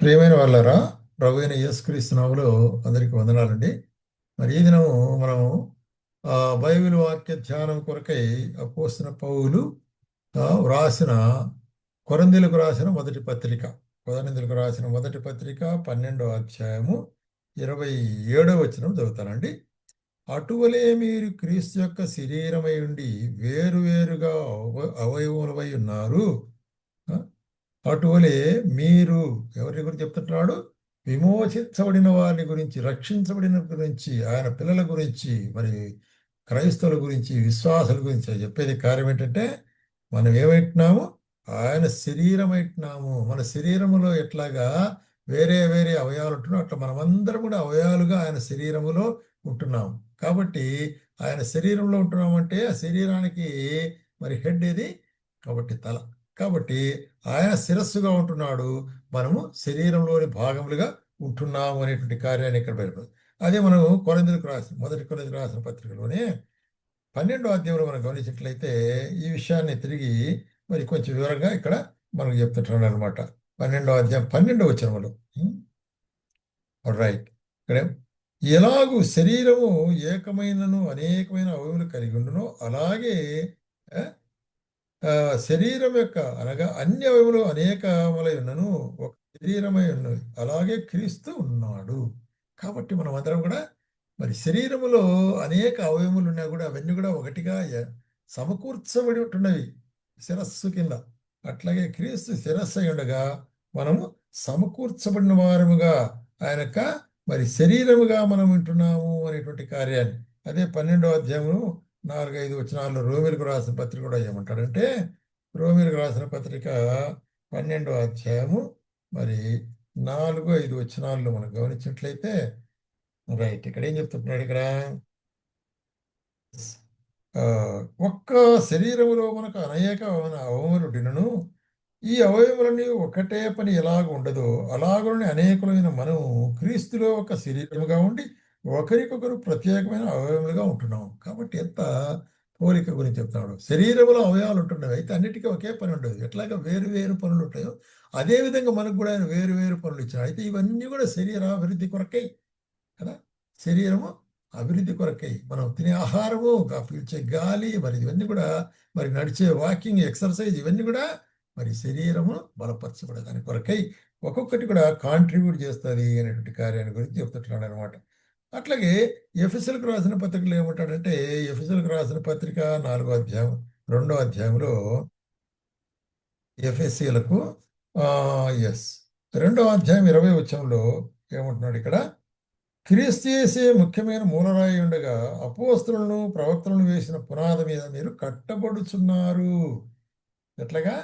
ప్రియమైన వాళ్ళరా ప్రభు అయిన యేసుక్రీస్తు నామములో అందరికీ వందనాలండి. మరి ఈ దినము మనము బైబిల్ వాక్య ధ్యానం కొరకై అపోసిన పౌలు వ్రాసిన కొరందీలకు రాసిన మొదటి పత్రిక. కొరందీలకు రాసిన మొదటి పత్రిక పన్నెండవ అధ్యాయము ఇరవై ఏడో వచనం చదువుతానండి. అటువలే మీరు క్రీస్తు యొక్క శరీరమై ఉండి వేరువేరుగా అవ అవయవములవై ఉన్నారు. అటువలే మీరు ఎవరి గురించి చెప్తున్నాడు? విమోచించబడిన వారిని గురించి రక్షించబడిన గురించి ఆయన పిల్లల గురించి మరి క్రైస్తవుల గురించి విశ్వాసుల గురించి చెప్పేది కార్యం ఏంటంటే మనం ఏమైంటున్నాము ఆయన శరీరం అయిటున్నాము మన శరీరములో ఎట్లాగా వేరే వేరే అవయాలు ఉంటున్నాం అట్లా మనమందరం కూడా అవయాలుగా ఆయన శరీరములో ఉంటున్నాం. కాబట్టి ఆయన శరీరంలో ఉంటున్నామంటే ఆ శరీరానికి మరి హెడ్ ఏది? కాబట్టి తల. కాబట్టి ఆయన శిరస్సుగా ఉంటున్నాడు. మనము శరీరంలోని భాగములుగా ఉంటున్నాము అనేటువంటి కార్యాన్ని ఇక్కడ బయలుపడు అదే మనం కొరందులకు రాసిన మొదటి కొరందులకు రాసిన పత్రికలోనే పన్నెండో అధ్యాయంలో మనం గమనించినట్లయితే ఈ విషయాన్ని తిరిగి మరి కొంచెం వివరంగా ఇక్కడ మనకు చెప్తుంటున్నాడు అనమాట పన్నెండో అధ్యాయం పన్నెండో వచనములు. రైట్ ఇక్కడ ఎలాగూ శరీరము ఏకమైనను అనేకమైన అవయములు కలిగి ఉండునో అలాగే శరీరం యొక్క అనగా అన్ని అవయములు అనేకములై ఉన్నను ఒక శరీరమై ఉన్నవి అలాగే క్రీస్తు ఉన్నాడు. కాబట్టి మనం అందరం కూడా మరి శరీరములో అనేక అవయములు ఉన్నా కూడా అవన్నీ కూడా ఒకటిగా సమకూర్చబడి ఉంటున్నవి. శిరస్సు కింద. అట్లాగే క్రీస్తు శిరస్సు అయి ఉండగా మనము సమకూర్చబడిన వారముగా ఆయన యొక్క మరి శరీరముగా మనం వింటున్నాము అనేటువంటి కార్యాన్ని. అదే పన్నెండో అధ్యాయము నాలుగైదు వచనాల్లో రోమిలకు రాసిన పత్రిక కూడా ఏమంటాడంటే రోమిలకు రాసిన పత్రిక పన్నెండో అధ్యాయము మరి నాలుగు ఐదు వచనాల్లో మనం గమనించినట్లయితే రైట్ ఇక్కడ ఏం చెప్తున్నాడు ఇక్కడ? ఒక్క శరీరములో మనకు అనేక అవయములుడినను ఈ అవయములని ఒకటే పని ఎలాగ ఉండదో అలాగని అనేకులైన మనం క్రీస్తులో ఒక శరీరముగా ఉండి ఒకరికొకరు ప్రత్యేకమైన అవయవములుగా ఉంటున్నాం. కాబట్టి ఎంత పోలిక గురించి చెప్తున్నాడు. శరీరంలో అవయవాలు ఉంటున్నవి. అయితే అన్నిటికీ ఒకే పని ఉండదు. ఎట్లాగా వేరు వేరు పనులు ఉంటాయో అదేవిధంగా మనకు కూడా ఆయన వేరు వేరు పనులు ఇచ్చాడు. అయితే ఇవన్నీ కూడా శరీర అభివృద్ధి కొరకై కదా? శరీరము అభివృద్ధి కొరకై మనం తినే ఆహారము పీల్చే గాలి మరి ఇవన్నీ కూడా మరి నడిచే వాకింగ్ ఎక్సర్సైజ్ ఇవన్నీ కూడా మరి శరీరము బలపరచబడే దాని కొరకై ఒక్కొక్కటి కూడా కాంట్రిబ్యూట్ చేస్తుంది అనేటువంటి కార్యాన్ని గురించి చెప్తున్నాడు అనమాట అట్లాగే ఎఫ్ఎస్ఎల్కి రాసిన పత్రికలు ఏమంటాడంటే ఎఫ్ఎస్ఎల్కి రాసిన పత్రిక నాలుగో అధ్యాయం రెండో అధ్యాయంలో ఎఫ్ఎస్సీలకు ఎస్ రెండో అధ్యాయం ఇరవై వచ్చంలో ఏమంటున్నాడు ఇక్కడ? క్రీస్తు చేసే ముఖ్యమైన మూలరాయి ఉండగా అపోస్తులను ప్రవక్తలను వేసిన పునాది మీద మీరు కట్టబడుచున్నారు. ఎట్లాగా?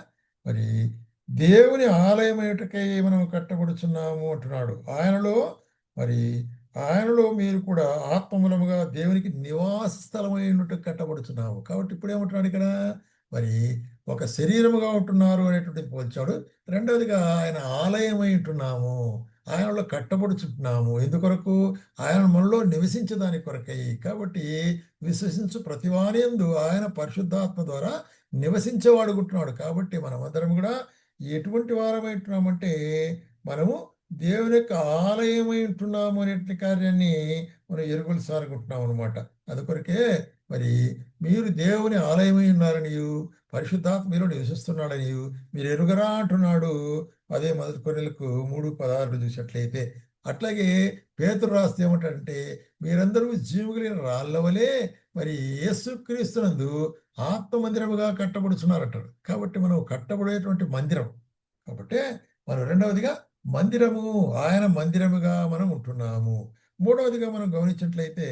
మరి దేవుని ఆలయమేటకై మనం కట్టబడుచున్నాము అంటున్నాడు. ఆయనలో మరి ఆయనలో మీరు కూడా ఆత్మమూలముగా దేవునికి నివాస స్థలమైనట్టు కట్టబడుచున్నాము కాబట్టి ఇప్పుడు ఏమంటున్నాడు ఇక్కడ? మరి ఒక శరీరముగా ఉంటున్నారు అనేటువంటి పోల్చాడు. రెండవదిగా ఆయన ఆలయమై ఉంటున్నాము. ఆయనలో కట్టబడుచుంటున్నాము. ఎందుకొరకు? ఆయన మనలో నివసించదాని కొరకై. కాబట్టి విశ్వసించు ప్రతివానియందు ఆయన పరిశుద్ధాత్మ ద్వారా నివసించేవాడుకుంటున్నాడు కాబట్టి మనమందరం కూడా ఎటువంటి వారమై ఉంటున్నామంటే మనము దేవుని యొక్క ఆలయమై ఉంటున్నాము అనేటువంటి కార్యాన్ని మనం ఎరుగులు సారుకుంటున్నాం అనమాట అందుకొరకే మరి మీరు దేవుని ఆలయమై ఉన్నారని పరిశుద్ధాత్మ మీరు నివసిస్తున్నాడని మీరు ఎరుగరా అంటున్నాడు. అదే మొదటి కొన్ನೆలకు మూడు పదహారులు చూసినట్లయితే అట్లాగే పేతురు రాస్తే ఏమిటంటే మీరందరూ జీవగలిగిన రాళ్ళవలే మరి యేసుక్రీస్తునందు ఆత్మ మందిరముగా కట్టబడుచున్నారంటారు కాబట్టి మనం కట్టబడేటువంటి మందిరం. కాబట్టి మనం రెండవదిగా మందిరము ఆయన మందిరముగా మనం ఉంటున్నాము. మూడవదిగా మనం గమనించినట్లయితే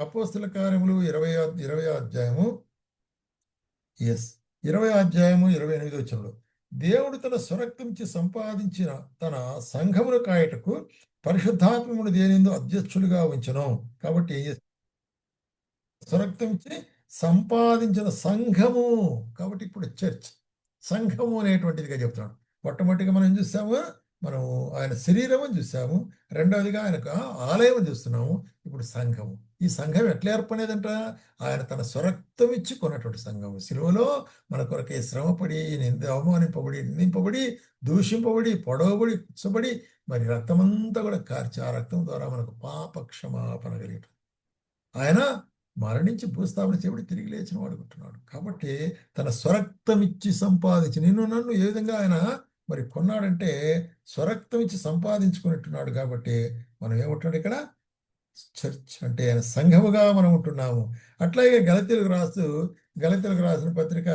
అపోస్తుల కార్యములు ఇరవై ఇరవై అధ్యాయము. ఎస్ ఇరవై అధ్యాయము ఇరవై ఎనిమిది వచ్చంలో దేవుడు తన స్వరక్తించి సంపాదించిన తన సంఘమును కాయటకు పరిశుద్ధాత్మమును దేనిందో అధ్యక్షులుగా ఉంచను. కాబట్టి స్వరక్తించి సంపాదించిన సంఘము. కాబట్టి ఇప్పుడు చర్చ్. సంఘము అనేటువంటిదిగా చెప్తున్నాడు. మొట్టమొదటిగా మనం ఏం చూస్తాము? మనము ఆయన శరీరము చూసాము. రెండవదిగా ఆయనకు ఆలయం చూస్తున్నాము. ఇప్పుడు సంఘము. ఈ సంఘం ఎట్లా ఏర్పడేదంట ఆయన తన స్వరక్తం ఇచ్చి కొన్నటువంటి సంఘం సిలువలో మన కొరకే శ్రమపడి నింద అవమానింపబడి నిందింపబడి దూషింపబడి పొడవబడి కూర్చబడి మరి రక్తమంతా కూడా కార్చి ఆ రక్తం ద్వారా మనకు పాప క్షమాపణ కలిగేట ఆయన మరణించి భూస్థాపన చేయబడి తిరిగి లేచిన వాడుకుంటున్నాడు కాబట్టి తన స్వరక్తం ఇచ్చి సంపాదించి నిన్ను నన్ను ఏ విధంగా ఆయన మరి కొన్నాడంటే స్వరక్తం ఇచ్చి సంపాదించుకున్నట్టున్నాడు కాబట్టి మనం ఏమంటున్నాడు ఇక్కడ? చర్చ్ అంటే ఆయన సంఘముగా మనం ఉంటున్నాము. అట్లాగే గలతీలకు రాస్తూ గలతీలకు రాసిన పత్రిక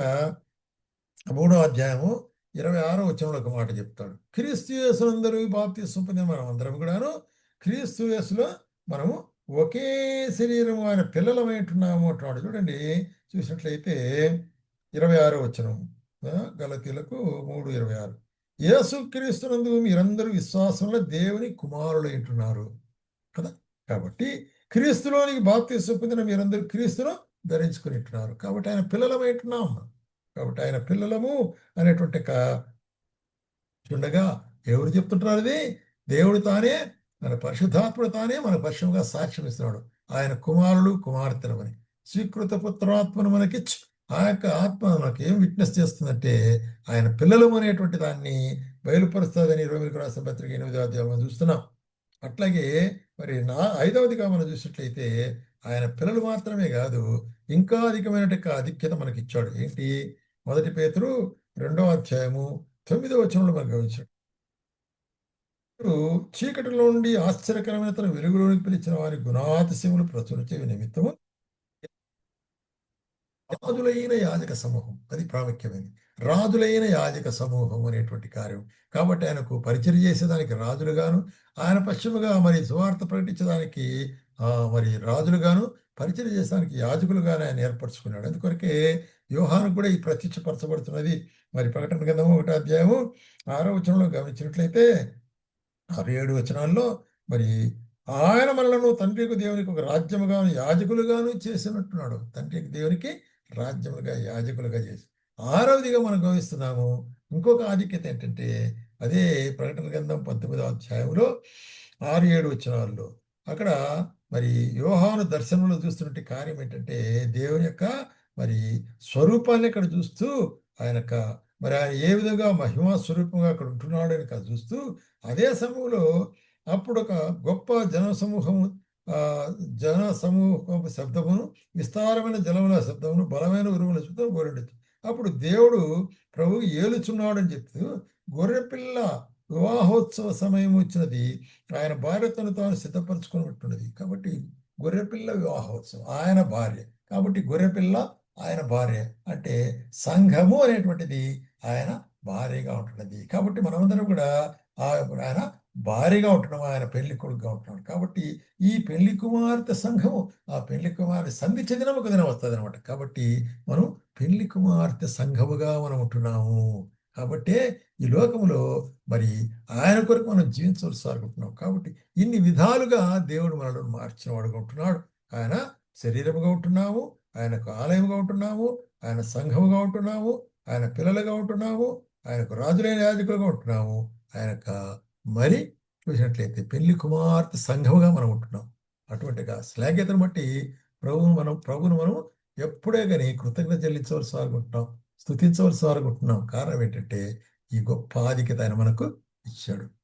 మూడో అధ్యాయము ఇరవై ఆరో వచనంలో ఒక మాట చెప్తాడు. క్రీస్తు యేసులందరూ బాప్తి పొందిన మనం అందరం కూడాను క్రీస్తు యేసులో మనము ఒకే శరీరము ఆయన పిల్లలమైంటున్నాము అంటున్నాడు. చూడండి చూసినట్లయితే ఇరవై ఆరో వచనం గలతీలకు మూడు ఇరవై ఆరు. యేసుక్రీస్తునందు మీరందరూ విశ్వాసంలో దేవుని కుమారులైంటున్నారు కదా? కాబట్టి క్రీస్తులోనికి బాప్తీసం పొందిన మీరందరూ క్రీస్తును ధరించుకునింటున్నారు కాబట్టి ఆయన పిల్లలమైంటున్నాం కాబట్టి ఆయన పిల్లలము అనేటువంటి ఒక ఉండగా ఎవరు చెప్తుంటారు అది దేవుడు తానే మన పరిశుద్ధాత్ముడు తానే మన పరిశుభ్రంగా సాక్ష్యం ఇస్తున్నాడు. ఆయన కుమారుడు కుమార్తెలమని స్వీకృత పుత్రాత్మను మనకిచ్చు. ఆ యొక్క ఆత్మ మనకి ఏం విట్నెస్ చేస్తుందంటే ఆయన పిల్లలు అనేటువంటి దాన్ని బయలుపరుస్తుందని రోమిలకు రాసిన పత్రిక ఎనిమిదవ అధ్యాయం మనం చూస్తున్నాం. అట్లాగే మరి నా ఐదవదిగా మనం చూసినట్లయితే ఆయన పిల్లలు మాత్రమే కాదు ఇంకా అధికమైన ఆధిక్యత మనకి ఇచ్చాడు ఏంటి? మొదటి పేతురు రెండవ అధ్యాయము తొమ్మిదో వచనంలో మనం గమనించాడు. చీకటిలో నుండి ఆశ్చర్యకరమైన తన వెలుగులోనికి పిలిచిన వారి గుణాతిశములు ప్రచురించే నిమిత్తము రాజులైన యాజక సమూహం. అది ప్రాముఖ్యమైనది. రాజులైన యాజక సమూహం అనేటువంటి కార్యం. కాబట్టి ఆయనకు పరిచయం చేసేదానికి రాజులుగాను ఆయన పశ్చిమగా మరి సువార్త ప్రకటించడానికి మరి రాజులుగాను పరిచయం చేసేదానికి యాజకులుగాను ఆయన ఏర్పరచుకున్నాడు. అందుకొరకే యోహాను కూడా ఈ ప్రత్యక్షపరచబడుతున్నది. మరి ప్రకటన గ్రంథము ఒకటి అధ్యాయము ఆరో వచనంలో గమనించినట్లయితే ఆరు ఏడు వచనాల్లో మరి ఆయన మనలను తండ్రికి దేవునికి ఒక రాజ్యముగాను యాజకులుగాను చేసినట్టున్నాడు. తండ్రికి దేవునికి రాజ్యములుగా యాజకులుగా చేసి. ఆరవదిగా మనం గమనిస్తున్నాము ఇంకొక ఆధిక్యత ఏంటంటే అదే ప్రకటన గ్రంథం పంతొమ్మిదో అధ్యాయంలో ఆరు ఏడు వచనాల్లో. అక్కడ మరి యోహాను దర్శనంలో చూస్తున్నట్టు కార్యం ఏంటంటే దేవుని యొక్క మరి స్వరూపాన్ని ఇక్కడ చూస్తూ ఆయన మరి ఆయన ఏ విధంగా మహిమా స్వరూపంగా అక్కడ ఉంటున్నాడు అని ఇక్కడ చూస్తూ అదే సమయంలో అప్పుడు ఒక గొప్ప జనసమూహము జన సమూహ శబ్దమును విస్తారమైన జలముల శబ్దమును బలమైన ఉరుముల శబ్దం గోరెండచ్చు అప్పుడు దేవుడు ప్రభు ఏలుచున్నాడు అని చెప్తూ గొర్రెపిల్ల వివాహోత్సవ సమయం వచ్చినది ఆయన భార్యతను తాను సిద్ధపరచుకున్నట్టున్నది. కాబట్టి గొర్రెపిల్ల వివాహోత్సవం ఆయన భార్య. కాబట్టి గొర్రెపిల్ల ఆయన భార్య అంటే సంఘము అనేటువంటిది ఆయన భార్యగా ఉంటున్నది. కాబట్టి మనమందరం కూడా ఆయన భారీగా ఉంటున్నాం ఆయన పెళ్ళి కొడుకుగా ఉంటున్నాడు. కాబట్టి ఈ పెళ్ళి కుమార్తె సంఘము ఆ పెళ్ళి కుమార్తె సంధి చెందిన ఒక దినం వస్తుంది అనమాట కాబట్టి మనం పెళ్ళి కుమార్తె సంఘముగా మనం ఉంటున్నాము. కాబట్టే ఈ లోకములో మరి ఆయన కొరకు మనం జీవించవలసి అనుకుంటున్నాం కాబట్టి ఇన్ని విధాలుగా దేవుడు మనల్ని మార్చిన వాడుగా ఉంటున్నాడు. ఆయన శరీరముగా ఉంటున్నాము ఆయనకు ఆలయముగా ఉంటున్నాము ఆయన సంఘముగా ఉంటున్నాము ఆయన పిల్లలుగా ఉంటున్నాము ఆయనకు రాజులైన యాజకులుగా ఉంటున్నాము ఆయనకు మరి చూసినట్లయితే పెళ్ళి కుమార్తె సంఘముగా మనం ఉంటున్నాం. అటువంటిగా శ్లాఘ్యతను బట్టి ప్రభువును మనం ప్రభువును మనం ఎప్పుడే కానీ కృతజ్ఞత చెల్లించవలసి వారుకుంటున్నాం స్థుతించవలసి వారుకుంటున్నాం కారణం ఏంటంటే ఈ గొప్ప ఆధిక్యత ఆయన మనకు ఇచ్చాడు.